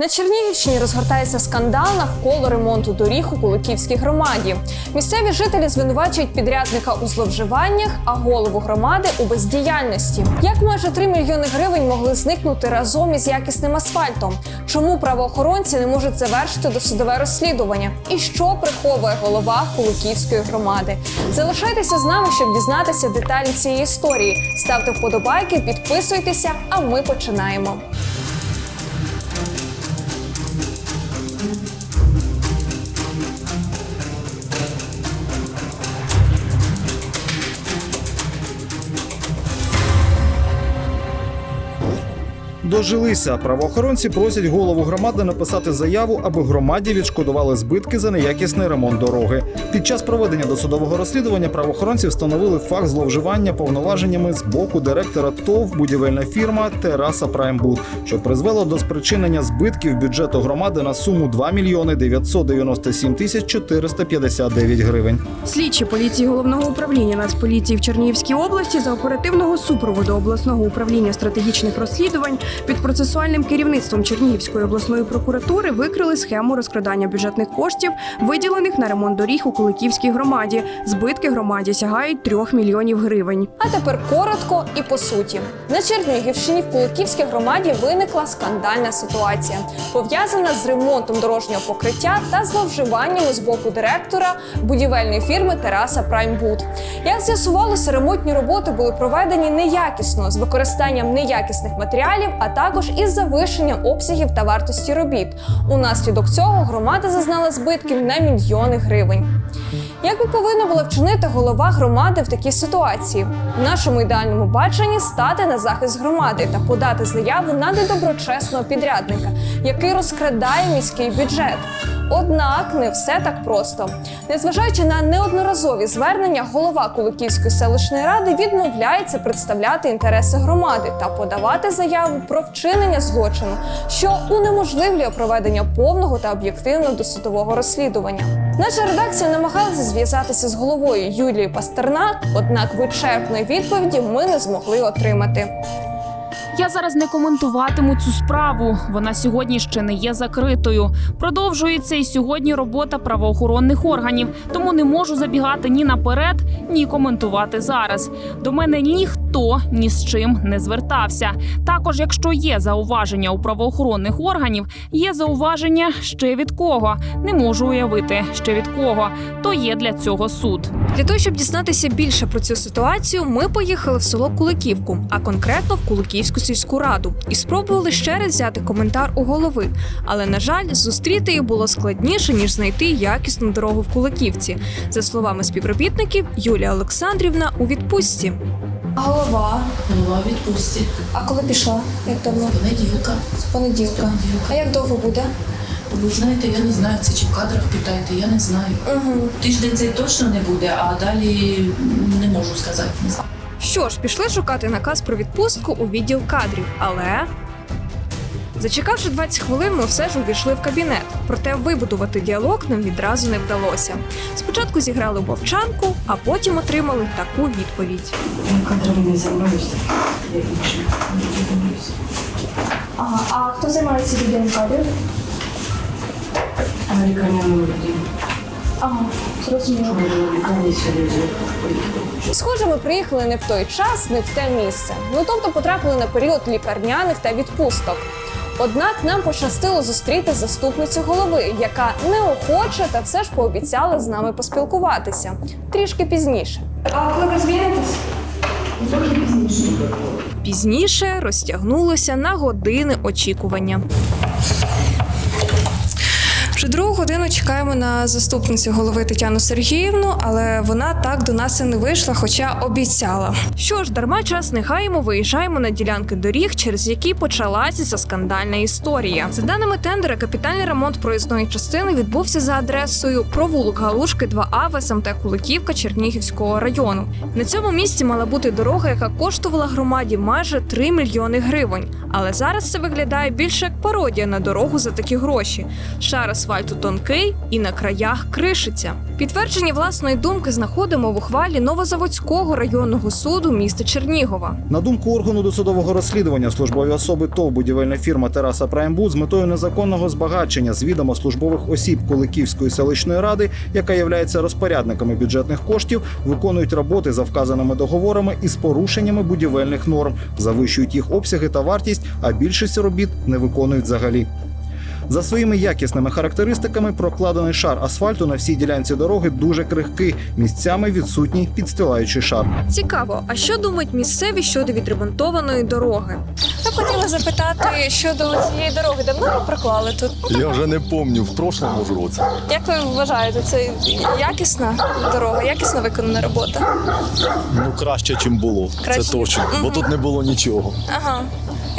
На Чернігівщині розгортається скандал навколо ремонту доріг у Куликівській громаді. Місцеві жителі звинувачують підрядника у зловживаннях, а голову громади у бездіяльності. Як майже 3 мільйони гривень могли зникнути разом із якісним асфальтом? Чому правоохоронці не можуть завершити досудове розслідування? І що приховує голова Куликівської громади? Залишайтеся з нами, щоб дізнатися деталі цієї історії. Ставте вподобайки, підписуйтеся, а ми починаємо. Дожилися. Правоохоронці просять голову громади написати заяву, аби громаді відшкодували збитки за неякісний ремонт дороги. Під час проведення досудового розслідування правоохоронці встановили факт зловживання повноваженнями з боку директора ТОВ будівельна фірма Тераса Праймбуд, що призвело до спричинення збитків бюджету громади на суму 2 мільйони 997 тисяч 459 гривень. Слідчі поліції головного управління Нацполіції в Чернігівській області за оперативного супроводу обласного управління стратегічних розслідувань під процесуальним керівництвом Чернігівської обласної прокуратури викрили схему розкрадання бюджетних коштів, виділених на ремонт доріг у Куликівській громаді. Збитки громаді сягають 3 мільйонів гривень. А тепер коротко і по суті. На Чернігівщині в Куликівській громаді виникла скандальна ситуація, пов'язана з ремонтом дорожнього покриття та зловживаннями з боку директора будівельної фірми Тераса Праймбуд. Як з'ясувалося, ремонтні роботи були проведені неякісно з використанням неякісних матеріалів, а також із завищенням обсягів та вартості робіт. Унаслідок цього громада зазнала збитків на мільйони гривень. Як би повинна була вчинити голова громади в такій ситуації? В нашому ідеальному баченні стати на захист громади та подати заяву на недоброчесного підрядника, який розкрадає міський бюджет. Однак не все так просто. Незважаючи на неодноразові звернення, голова Куликівської селищної ради відмовляється представляти інтереси громади та подавати заяву про вчинення злочину, що унеможливлює проведення повного та об'єктивного досудового розслідування. Наша редакція намагалася зв'язатися з головою Юлії Пастернак, однак вичерпної відповіді ми не змогли отримати. Я зараз не коментуватиму цю справу. Вона сьогодні ще не є закритою. Продовжується і сьогодні робота правоохоронних органів, тому не можу забігати ні наперед, ні коментувати зараз. До мене ніхто ні з чим не звертався. Також, якщо є зауваження у правоохоронних органів, є зауваження ще від кого. Не можу уявити ще від кого. То є для цього суд. Для того, щоб дізнатися більше про цю ситуацію, ми поїхали в село Куликівку, а конкретно в Куликівську сільську раду, і спробували ще раз взяти коментар у голови. Але на жаль, зустріти їх було складніше ніж знайти якісну дорогу в Куликівці. За словами співробітників, Юлія Олександрівна у відпустці. Голова. Голова відпустці. А коли пішла? Як давно? Понеділка. З понеділка. А як довго буде? Ви знаєте, я не знаю, це чи в кадрах питаєте, я не знаю. Угу. Тиждень цей точно не буде, а далі не можу сказати. Не знаю. Що ж, пішли шукати наказ про відпустку у відділ кадрів, але. Зачекавши 20 хвилин, ми все ж увійшли в кабінет. Проте вибудувати діалог нам відразу не вдалося. Спочатку зіграли мовчанку, а потім отримали таку відповідь. Не займаюся. Я іншим не а хто займається відділом кадрів? А. Ага, зрозуміло. Схоже, ми приїхали не в той час, не в те місце. Ну тобто потрапили на період лікарняних та відпусток. Однак нам пощастило зустріти заступницю голови, яка неохоче та все ж пообіцяла з нами поспілкуватися трішки пізніше. А коли ви пізніше Пізніше розтягнулося на години очікування. Вже другу годину чекаємо на заступницю голови Тетяну Сергіївну, але вона так до нас і не вийшла, хоча обіцяла. Що ж, дарма час не гаємо, виїжджаємо на ділянки доріг, через які почалася ця скандальна історія. За даними тендера, капітальний ремонт проїзної частини відбувся за адресою провулок Галушки 2А в СМТ Куликівка Чернігівського району. На цьому місці мала бути дорога, яка коштувала громаді майже 3 мільйони гривень. Але зараз це виглядає більше як пародія на дорогу за такі гроші. Шара асфальту тонкий і на краях кришиться. Підтвердження власної думки знаходимо в ухвалі Новозаводського районного суду міста Чернігова. На думку органу досудового розслідування, службові особи ТОВ будівельна фірма Тераса Праймбуд з метою незаконного збагачення з відома службових осіб Куликівської селищної ради, яка є розпорядниками бюджетних коштів, виконують роботи за вказаними договорами із порушеннями будівельних норм, завищують їх обсяги та вартість, а більшість робіт не виконують взагалі. За своїми якісними характеристиками прокладений шар асфальту на всій ділянці дороги дуже крихкий, місцями відсутній підстилаючий шар. Цікаво, а що думають місцеві щодо відремонтованої дороги? Я хотіла запитати щодо цієї дороги. Давно ви проклали тут? Я вже не пам'ятаю, в прошлому ж році. Як ви вважаєте, це якісна дорога, якісно виконана робота? Ну, краще, ніж було. Краще. Це точно. Бо тут не було нічого. Ага,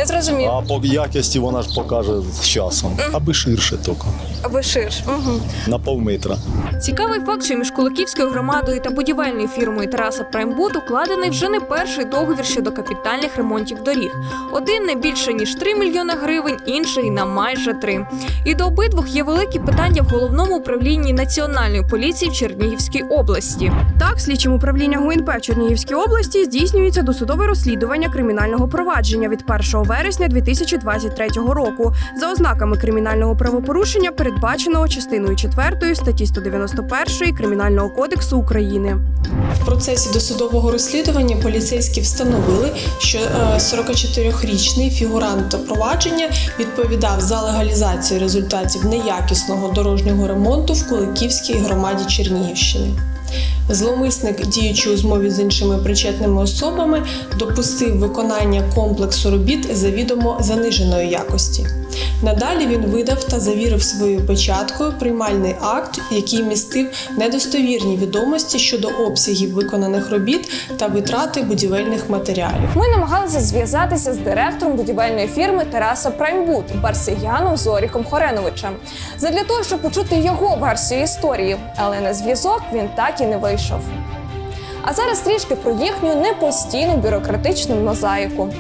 я зрозуміла. А по якості вона ж покаже з часом. Аби ширше тільки. Аби ширш. Угу. На півметра. Цікавий факт, що між Куликівською громадою та будівельною фірмою Тараса Праймбуд укладений вже не перший договір щодо капітальних ремонтів доріг. Один не більше ніж 3 мільйони гривень, інший на майже 3. І до обидвох є великі питання в головному управлінні національної поліції в Чернігівській області. Так, слідчим управління ГУНП в Чернігівській області здійснюється досудове розслідування кримінального провадження від 1 вересня 2023 року за ознаками кримінального правопорушення, передбаченого частиною 4 статті 191 Кримінального кодексу України. В процесі досудового розслідування поліцейські встановили, що е, 44-річний фігурант провадження відповідав за легалізацію результатів неякісного дорожнього ремонту в Куликівській громаді Чернігівщини. Зловмисник, діючи у змові з іншими причетними особами, допустив виконання комплексу робіт завідомо заниженої якості. Надалі він видав та завірив своєю печаткою приймальний акт, який містив недостовірні відомості щодо обсягів виконаних робіт та витрати будівельних матеріалів. Ми намагалися зв'язатися з директором будівельної фірми Тараса Праймбуд Барсияном Зоріком Хореновичем задля того, щоб почути його версію історії, але на зв'язок він так і не вийшов. А зараз трішки про їхню непостійну бюрократичну мозаїку.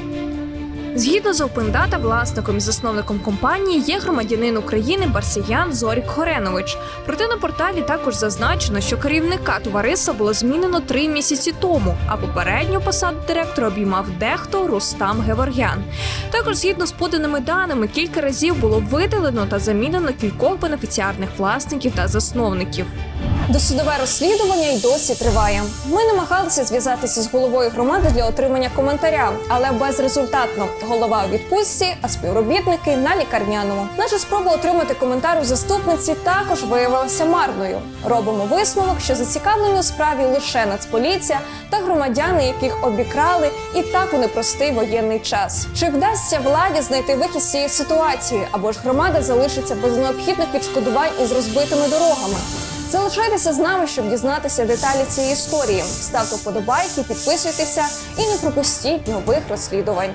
Згідно з OpenData, власником і засновником компанії є громадянин України Барсиян Зорік Хоренович. Проте на порталі також зазначено, що керівника товариства було змінено три місяці тому, а попередню посаду директора обіймав дехто Рустам Геворгян. Також, згідно з поданими даними, кілька разів було видалено та замінено кількох бенефіціарних власників та засновників. Досудове розслідування й досі триває. Ми намагалися зв'язатися з головою громади для отримання коментаря, але безрезультатно. Голова у відпустці, а співробітники на лікарняному. Наша спроба отримати коментар у заступниці також виявилася марною. Робимо висновок, що зацікавлені у справі лише Нацполіція та громадяни, яких обікрали і так у непростий воєнний час. Чи вдасться владі знайти вихід з цієї ситуації, або ж громада залишиться без необхідних відшкодувань із розбитими дорогами? Залишайтеся з нами, щоб дізнатися деталі цієї історії. Ставте вподобайки, підписуйтеся і не пропустіть нових розслідувань.